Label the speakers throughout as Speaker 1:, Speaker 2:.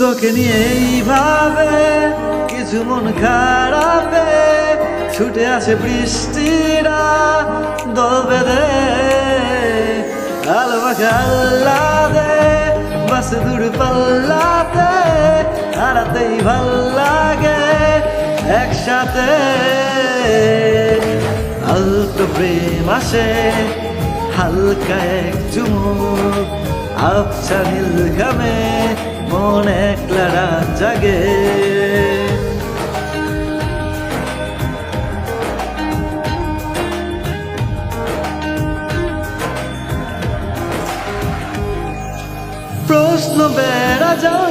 Speaker 1: তোকে নিয়ে এইভাবে কিছু মন খারাপে ছুটে আসে বৃষ্টিরা দল বেঁধে মাখা আল্লাদে বাস দূর পাল্লাতে, হারাতেই ভালো লাগে একসাথে। আলতো প্রেম আসে, হালকা এক চুমুক আবছা নীল ঘামে মন একলা রাত জাগে। প্রশ্ন বেড়া যাও,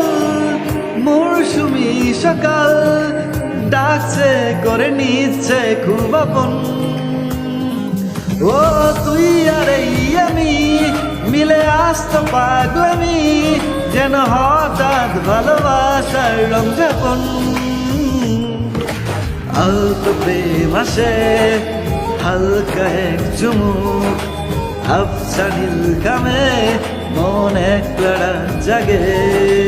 Speaker 1: মরশুমি সকাল, ডাকছে করে নিচ্ছে খুব আপন ও তুই আর এই আমি, মিলে আসতো পাগলামি, যেন হঠাৎ ভালোবাসার রং যাপন আলতো প্রেম আসে, হালকা এক চুমুক আফসা নীল কামে মন এক লড়া জাগে।